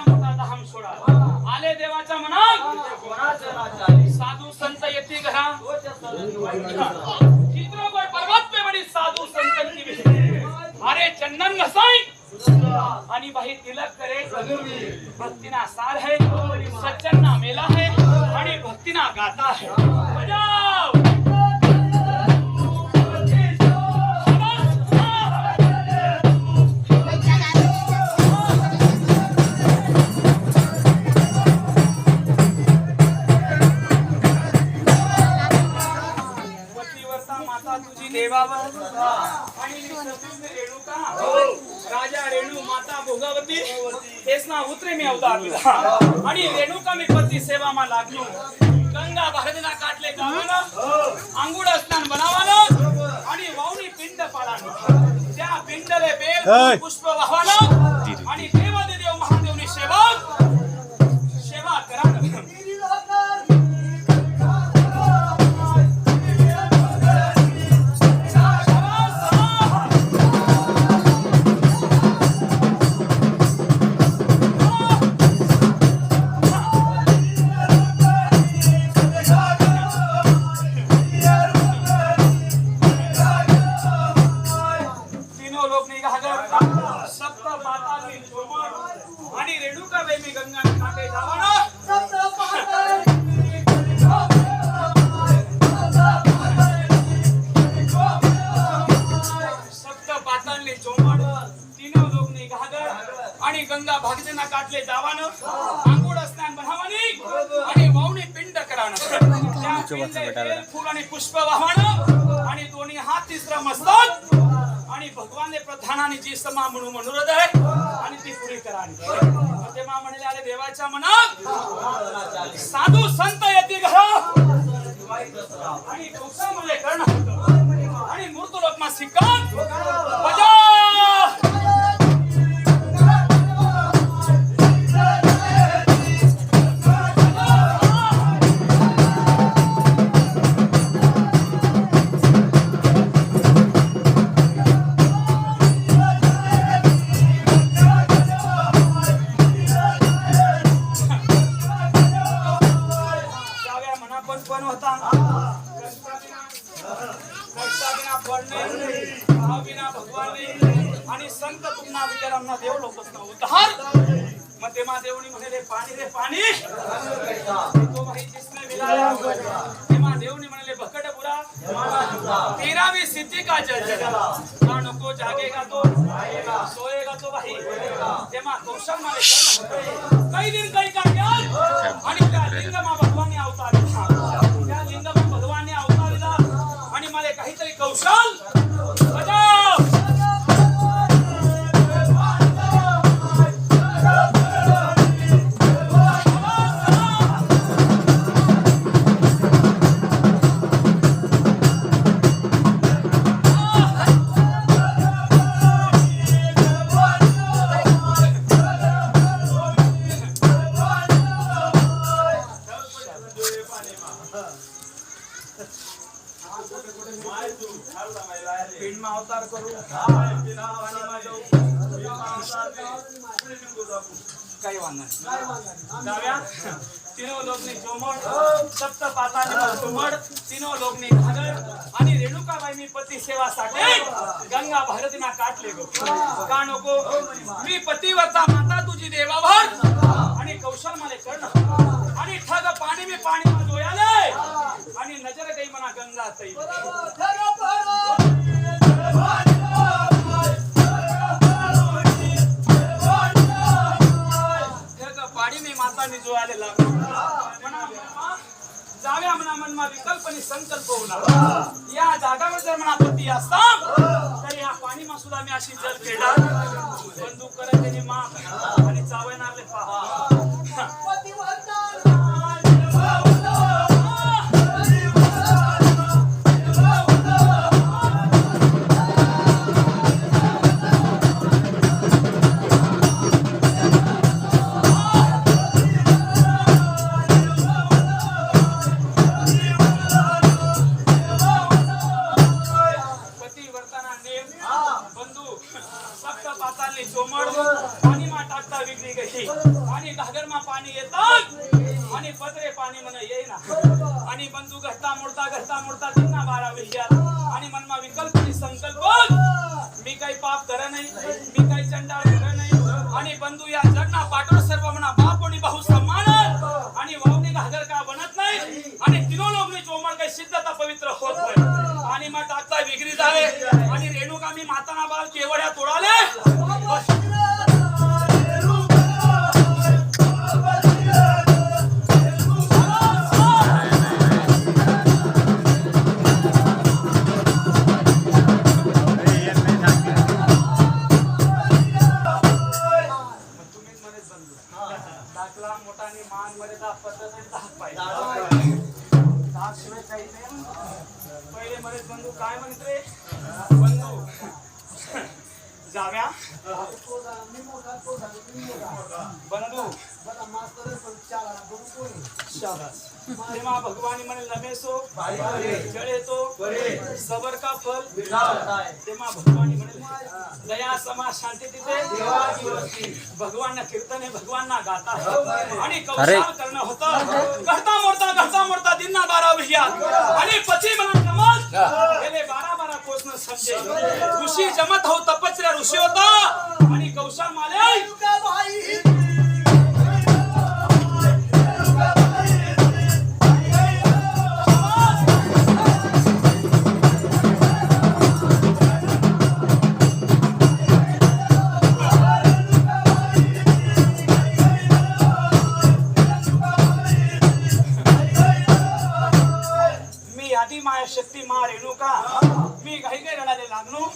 मोठा मोठा सोडा. आले देवाच्या मनात साधू संत येते घरा चित्रपट पर्वत पे बडी साधू संतांची विषय अरे चंदन घसाई आणि भाई तिलक करे. भक्तीना सार है. सच्चन मेला है. आणि भक्तीना गाता है. बजाव. अवतार दिला. आणि रेणुका मी पती सेवा मा लागलो. गंगा भारतना काटले गावानं आंघोळ स्नान बनावानं आणि वावणी पिंड पाडानं त्या पिंडले बेल पुष्प वाहवानं आणि देव काटले जावानं आंघोळ स्नान बनावानी आणि वावणी पिंड बेल, फूल आणि पुष्प वाहवानं आणि दोन्ही हात तिसरा मस्तक आणि भगवान प्रधानाने जी समा म्हणून मनोरथ आहे आणि ती पुरी करा तेव्हा म्हणले आले देवाच्या मनात साधू संत येते घर आणि कर्ण मूर्त लोकमा सिक्कात. बजा मग तेव्हा देवणी म्हणे रे पाणी रे पाणी! तो भाई जिसने मिलाया. तेव्हा देवणी म्हणाले भकट बुरा. तेरावी सिद्धी का जल जगा ना नको जागेगा तो? सोएगा तो भाई तेव्हा कौशलमध्ये काही दिन काही का ज्ञान आणि त्या लिंगमा भगवानने अवतार त्या लिंगमा भगवानने अवतार आणि मला काहीतरी कौशल पिंडमा अवतार करू काही वांधा नाही. जाऊया. तिनो लोकनी चोमड सप्त पाताने चोमड तिनो लोकनी घागर. आणि रेणुकाबाई मी पती सेवासाठी गंगा भारतीना काटले गो. का नको? मी पतिव्रता माता तुझी देवाभर आणि कौशल मला कर्ण आणि ठग पाणी मी पाणी जोयाले आणि नजर काही म्हणा गंगा तई ठग पाणी मी माता मी म्हणा मनमा जाव्या मना मनमा विकल्प आणि संकल्प होणार. या जागावर जर म्हणा पती असता तर या पाणी मा सुद्धा मी अशी जल खेळणार बंदूक करत त्याने मा आणि चावणारले पहा. मोडता बारा विषयात आणि मनमा विकल्प आणि संकल्प मी काही पाप कर नाही मी काही चंडाळ कर नाही. आणि बंधू या जगना पाठवर सर्व म्हणा बाप आणि भाऊ समान आणि वावणी घागर का बनत नाही? आणि तिनो लोकनी चोमळ काही सिद्धता पवित्र होत नाही. आणि मग टाकता विक्री झाले आणि रेणुका मी माताना बाल केवड्या तोडाले? जाव्या? बंधू. तेव्हा म्हणे सबर का फल. तेव्हा म्हणे दया समा शांती तिथे. भगवान कीर्तने भगवान ना गाता आणि कौशाल करणं होतं. करता मोडता करता मोडता दिना बारा विषयात आणि पची म्हणा नमज गेले बारा बारा कोस न समजे ऋषी जमत हो तपस्या ऋषी होता. आणि कौशाल माले मी आधी माया शक्ती मा रेणुका मी घाई घाई रडायला लागलो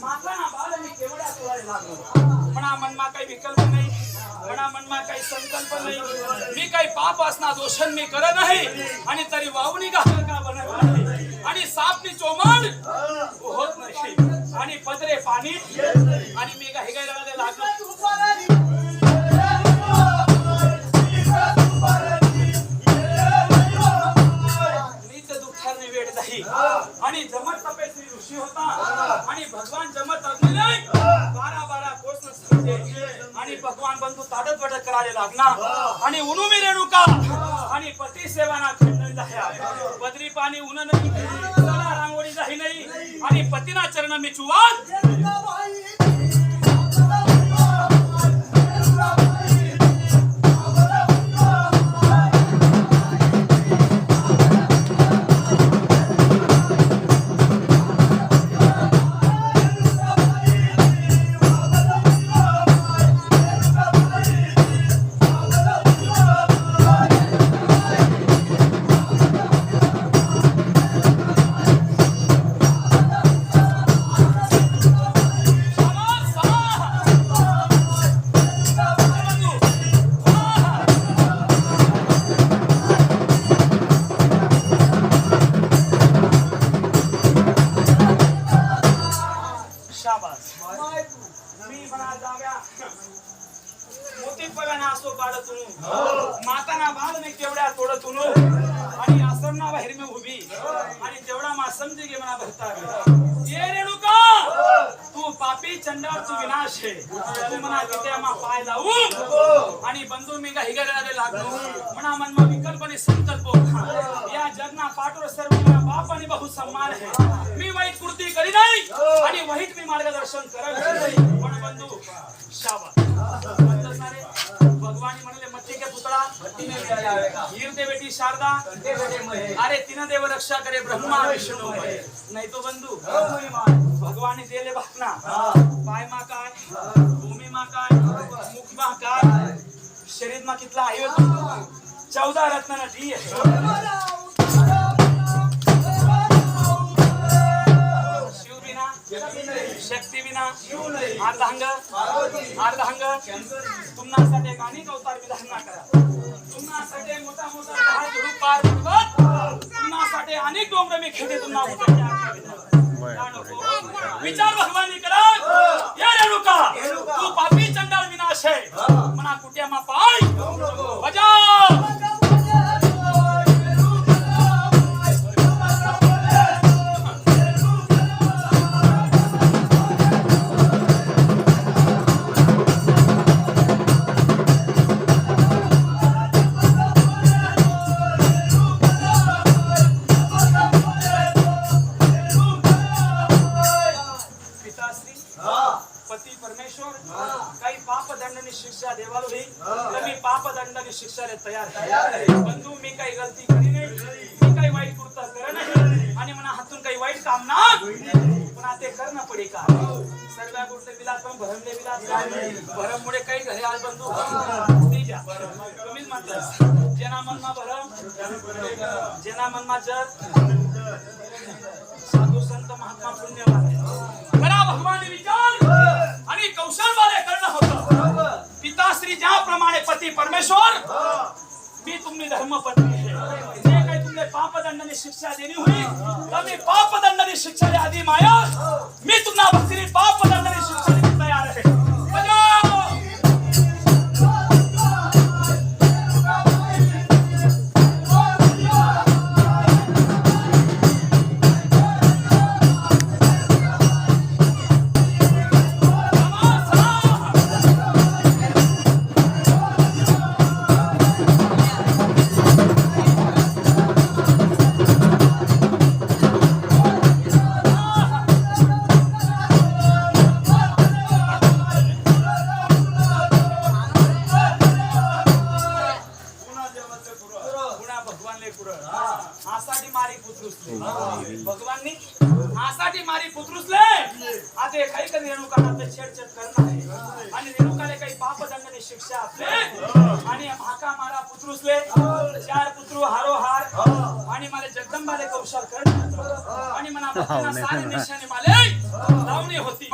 माता ना बाळ मी केवढ्या तुला लागलो म्हणा मनमा काही विकल्प नाही म्हणा मनमा काही संकल्प नाही. मी काही पाप असणार दोषण मी करत नाही. आणि तरी वावणी घाल का बनत नाही? आणि सापनी चोमाड होत नाही. आणि पदरे पाणी. आणि मी घाई घाई लागलो? आणि भगवान बंधू ताडत बडत करायला लागना आणि उनु मी रेणुका. आणि पती सेवाना खंडन जाह्या पदरी पाणी उन नाही. रांगोळी जाही नाही. आणि पतीना चरण मी चुवान. तू पापी विनाश आहे. तू म्हणा तिथे मा पाय लावू आणि बंधू मी का हिगडायला लागलो? म्हणा मनमा विकल्प आणि संकल्प या जगना पाठोर सर्व बाप आणि बहु सन्मान आहे. मी वाईट कृती करी नाही आणि वाईट मी मार्गदर्शन करत नाही. पण बंधू शाबा हीर दे बेटी शारदा अरे तीन देव रक्षा करे ब्रह्मा विष्णू नाही तो बंधू भगवान दिले भाकना पाय मा काय भूमी मा काय मुख मा काय शरीर मा कितला आहे चौदा रत्न डी शक्ती बिना अर्धांग अर्धांग तुम्हासाठी एक अनेक अवतार विधारणा करा तुम्हासाठी मोठा मोठा दहा झुडूप पार पर्वत तुम्हासाठी अनेक डोंगर मी खेळते तुम्हा विचार भगवानी करा. या रेणुका तू पापी चंडाळ विनाश आहे. म्हणा कुट्या मा पाय बजाव शिक्षा देवालो ही. तर मी पापदंडाने शिक्षाला तयार आहे. बंधू मी काही गलती करी नाही. मी काही वाईट कृत्य कर नाही. आणि म्हणा हातून काही वाईट काम ना. पण ते करणं पडे का? सर्व गोष्ट विलास पण भरमले विलास भरममुळे काही घरी आज बंधू. ते तुम्हीच म्हटलं जेना मनमा भरम. जेना मनमा जर. त्याप्रमाणे पती परमेश्वर मी तुम्ही धर्मपत्नी आहे. जे काही तुमने पापदंडाने शिक्षा देणी होई तर मी पापदंडाने शिक्षा आधी माया. मी तुम्हाला भक्तीने पापदंडाने चार पुत्रू हारो हार. आणि मला जगदंबाले कौशल कर आणि भक्तीना सारी निशाने माले. लावणी होती.